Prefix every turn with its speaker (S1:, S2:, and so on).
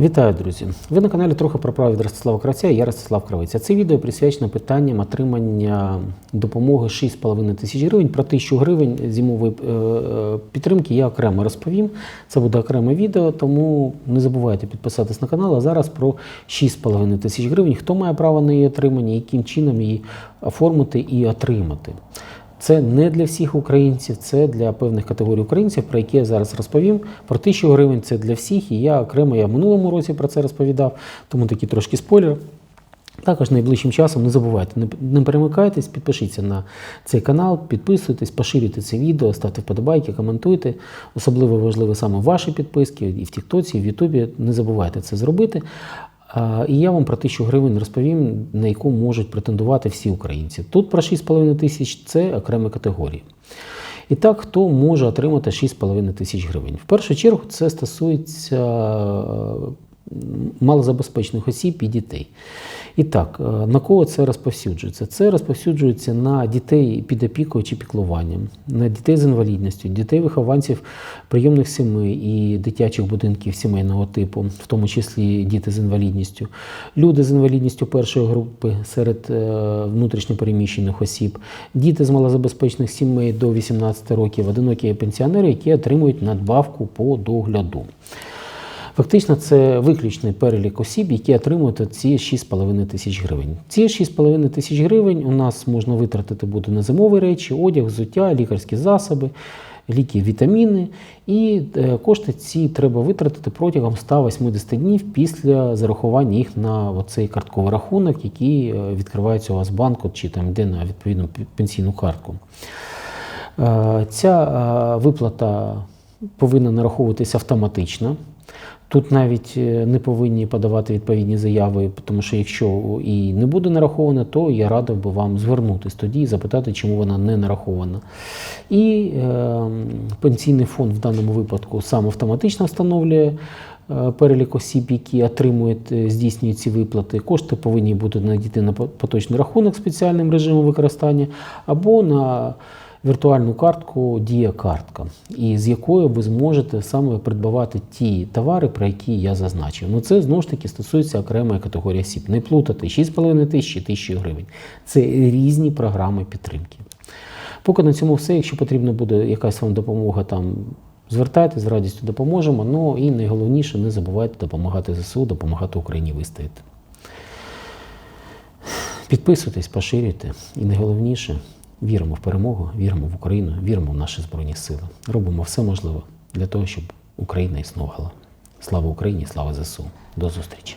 S1: Вітаю, друзі! Ви на каналі трохи про право від Ростислава Кравця і я Ростислав Кравець. Це відео присвячено питанням отримання допомоги 6,5 тисяч гривень. Про 1000 гривень зимової е, е, підтримки я окремо розповім. Це буде окреме відео, тому не забувайте підписатись на канал. А зараз про 6,5 тисяч гривень. Хто має право на її отримання, яким чином її оформити і отримати. Це не для всіх українців, це для певних категорій українців, про які я зараз розповім. Про 1000 гривень це для всіх, і я окремо я в минулому році про це розповідав, тому такий трошки спойлер. Також найближчим часом не забувайте, не перемикайтесь, підпишіться на цей канал, підписуйтесь, поширюйте це відео, ставте вподобайки, коментуйте. Особливо важливо саме ваші підписки і в Тіктоці, і в Ютубі. Не забувайте це зробити. І я вам про тисячу гривень розповім, на яку можуть претендувати всі українці. Тут про 6,5 тисяч це окремі категорії. І так, хто може отримати 6,5 тисяч гривень? В першу чергу це стосується е, малозабезпечених осіб і дітей. І так, е, на кого це розповсюджується? Це розповсюджується на дітей під опікою чи піклуванням, на дітей з інвалідністю, дітей вихованців прийомних сімей і дитячих будинків сімейного типу, в тому числі діти з інвалідністю, люди з інвалідністю першої групи серед е, внутрішньопереміщених осіб, діти з малозабезпечених сімей до 18 років, одинокі пенсіонери, які отримують надбавку по догляду. Фактично, це виключний перелік осіб, які отримують ці 6,5 тисяч гривень. Ці 6,5 тисяч гривень у нас можна витратити буде на зимові речі, одяг, взуття, лікарські засоби, ліки, вітаміни. І е, кошти ці треба витратити протягом 180 днів після зарахування їх на цей картковий рахунок, який е, відкривається у вас банку чи там йде на відповідну пенсійну картку. Е, Ця виплата повинна нараховуватися автоматично. Тут навіть е, не повинні подавати відповідні заяви, тому що якщо і не буде нарахована, то я радив би вам звернутися тоді і запитати, чому вона не нарахована. І е, пенсійний фонд в даному випадку сам автоматично встановлює е, перелік осіб, які отримують, е, здійснюють ці виплати. Кошти повинні бути надійти на поточний рахунок спеціальним режимом використання або на віртуальну картку Дія картка, і з якою ви зможете саме придбавати ті товари, про які я зазначив. Ну це знову ж таки стосується окремої категорії осіб. Не плутати 6,5 тисяч і 1000 гривень. Це різні програми підтримки. Поки на цьому все. Якщо потрібна буде якась вам допомога, там звертайтеся, з радістю допоможемо. Ну і найголовніше, не забувайте допомагати ЗСУ, допомагати Україні вистояти. Підписуйтесь, поширюйте. І найголовніше віримо в перемогу, віримо в Україну, віримо в наші Збройні Сили. Робимо все можливе для того, щоб Україна існувала. Слава Україні, слава ЗСУ. До зустрічі!